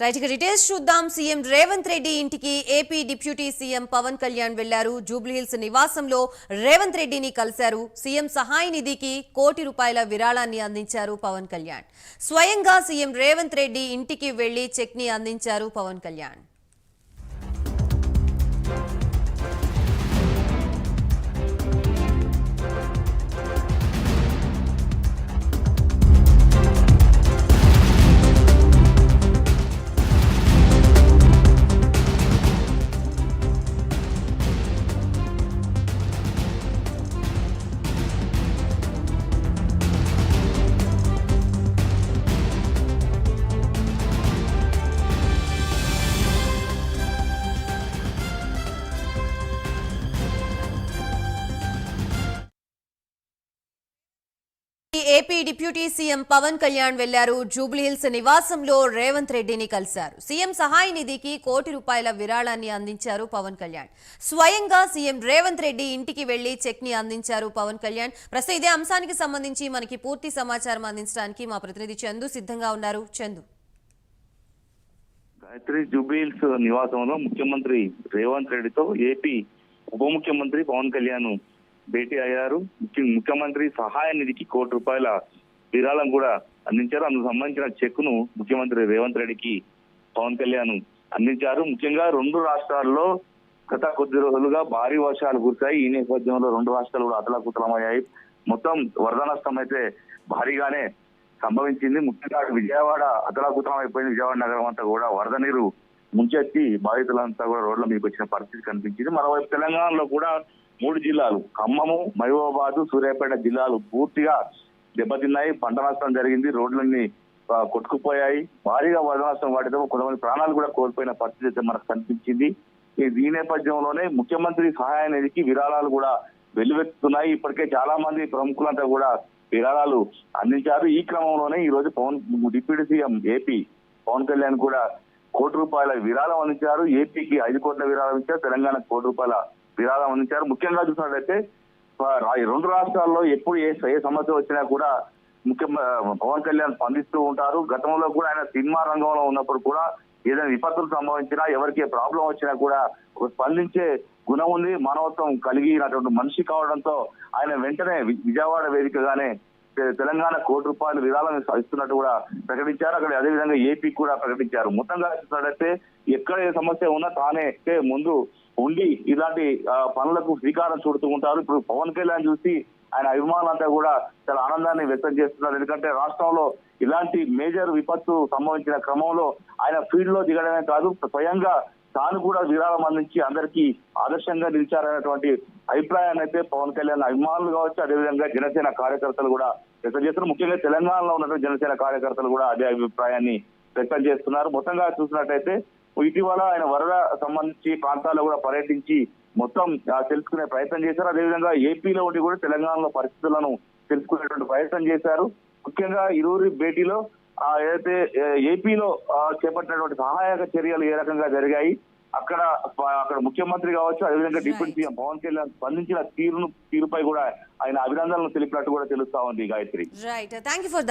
Right ఇక details చూద్దాం. CM Revanth Reddy ఇంటికి AP deputy CM Pawan Kalyan వెళ్ళారు. జూబ్లీహిల్స్ నివాసంలో రేవంత్ రెడ్డిని కలిశారు. సీఎం సహాయ నిధికి కోటి రూపాయల విరాళాన్ని అందించారు పవన్ కళ్యాణ్. స్వయంగా సీఎం రేవంత్ రెడ్డి ఇంటికి వెళ్ళి చెక్ని అందించారు Pawan Kalyan. AP deputy CM Pawan Kalyan వెళ్ళారు. జూబ్లీహిల్స్ నివాసంలో రేవంత్ రెడ్డిని కలిశారు. సీఎం సహాయ నిధికి కోటి రూపాయల విరాళాన్ని అందించారు పవన్ కళ్యాణ్. స్వయంగా సీఎం రేవంత్ రెడ్డి ఇంటికి వెళ్ళి చెక్ని అందించారు పవన్ కళ్యాణ్. ప్రస్తుతం ఇదే అంశానికి సంబంధించి మనకి పూర్తి సమాచారం అందించడానికి మా ప్రతినిధి చందు సిద్ధంగా ఉన్నారు. చందు. గాయత్రి జూబిల్స్ నివాసంలో ముఖ్యమంత్రి రేవంత్ రెడ్డితో ఏపీ ఉప ముఖ్యమంత్రి పవన్ కళ్యాణ్ భేటీ అయ్యారు. ముఖ్యమంత్రి సహాయ నిధికి కోటి రూపాయల విరాళం కూడా అందించారు. అందుకు సంబంధించిన చెక్ను ముఖ్యమంత్రి రేవంత్ రెడ్డికి పవన్ కళ్యాణ్ అందించారు. ముఖ్యంగా రెండు రాష్ట్రాల్లో గత కొద్ది రోజులుగా భారీ వర్షాలు కురిశాయి. ఈ నేపథ్యంలో రెండు రాష్ట్రాలు కూడా అతలాకుతలమయ్యాయి. మొత్తం వరద నష్టం అయితే భారీగానే సంభవించింది. ముఖ్యంగా విజయవాడ అతలాకుతలం అయిపోయింది విజయవాడ నగరం అంతా కూడా వరద నీరు ముంచెత్తి బాధితులంతా కూడా రోడ్ల మీకు వచ్చిన పరిస్థితి కనిపించింది. మరోవైపు తెలంగాణలో కూడా మూడు జిల్లాలు. ఖమ్మము మహబూబాబాద్ సూర్యాపేట జిల్లాలు పూర్తిగా దెబ్బతిన్నాయి. పంట నష్టం జరిగింది. రోడ్లన్నీ కొట్టుకుపోయాయి. భారీగా వరద నష్టం వాటితో కొంతమంది ప్రాణాలు కూడా కోల్పోయిన పరిస్థితి అయితే మనకు కనిపించింది. ఈ నేపథ్యంలోనే ముఖ్యమంత్రి సహాయ నిధికి విరాళాలు కూడా వెల్లువెత్తుతున్నాయి. ఇప్పటికే చాలా మంది ప్రముఖులంతా కూడా విరాళాలు అందించారు. ఈ క్రమంలోనే ఈ రోజు Pawan deputy CM AP Pawan Kalyan కూడా కోటి రూపాయల విరాళం అందించారు. ఏపీకి ఐదు కోట్ల విరాళం ఇచ్చారు. తెలంగాణకు కోటి రూపాయల విరాళం అందించారు. ముఖ్యంగా చూసినట్లయితే ఈ రెండు రాష్ట్రాల్లో ఎప్పుడు ఏ ఏ సమస్య వచ్చినా కూడా ముఖ్య పవన్ కళ్యాణ్ స్పందిస్తూ ఉంటారు. గతంలో కూడా ఆయన సినిమా రంగంలో ఉన్నప్పుడు కూడా ఏదైనా విపత్తులు సంభవించినా ఎవరికి ప్రాబ్లం వచ్చినా కూడా స్పందించే గుణం ఉంది మానవత్వం కలిగినటువంటి మనిషి కావడంతో ఆయన వెంటనే విజయవాడ వేదికగానే తెలంగాణ కోటి రూపాయలు విరాళం ఇస్తున్నట్టు కూడా ప్రకటించారు. అక్కడ అదేవిధంగా ఏపీ కూడా ప్రకటించారు. మొత్తంగా చూసినట్లయితే ఎక్కడ ఏ సమస్య ఉన్నా తానే ముందు ఉండి ఇలాంటి పనులకు శ్రీకారం చుడుతూ ఉంటారు. ఇప్పుడు పవన్ కళ్యాణ్ చూసి ఆయన అభిమానులంతా కూడా చాలా ఆనందాన్ని వ్యక్తం చేస్తున్నారు. ఎందుకంటే రాష్ట్రంలో ఇలాంటి మేజర్ విపత్తు సంభవించిన క్రమంలో ఆయన ఫీల్డ్లో దిగడమే కాదు స్వయంగా తాను కూడా విరాళం అందించి అందరికీ ఆదర్శంగా నిలిచారనేటువంటి అభిప్రాయాన్ని అయితే పవన్ కళ్యాణ్ అభిమానులు కావచ్చు అదేవిధంగా జనసేన కార్యకర్తలు కూడా వ్యక్తం చేస్తున్నారు. ముఖ్యంగా తెలంగాణలో ఉన్నటువంటి జనసేన కార్యకర్తలు కూడా అదే అభిప్రాయాన్ని వ్యక్తం చేస్తున్నారు. మొత్తంగా చూసినట్టయితే ఇటీవల ఆయన వరద సంబంధించి ప్రాంతాల్లో కూడా పర్యటించి మొత్తం తెలుసుకునే ప్రయత్నం చేశారు. అదేవిధంగా ఏపీలో ఉండి కూడా తెలంగాణలో పరిస్థితులను తెలుసుకునేటువంటి ప్రయత్నం చేశారు. ముఖ్యంగా ఇరువురి భేటీలో ఆ, ఏదైతే ఏపీలో చేపట్టినటువంటి సహాయక చర్యలు ఏ రకంగా జరిగాయి అక్కడ అక్కడ ముఖ్యమంత్రి కావచ్చు అదేవిధంగా డిప్యూటీ సీఎం పవన్ కళ్యాణ్ స్పందించిన తీరును తీరుపై కూడా ఆయన అభినందనలు తెలిపినట్టు కూడా తెలుస్తా ఉంది గాయత్రి. Right for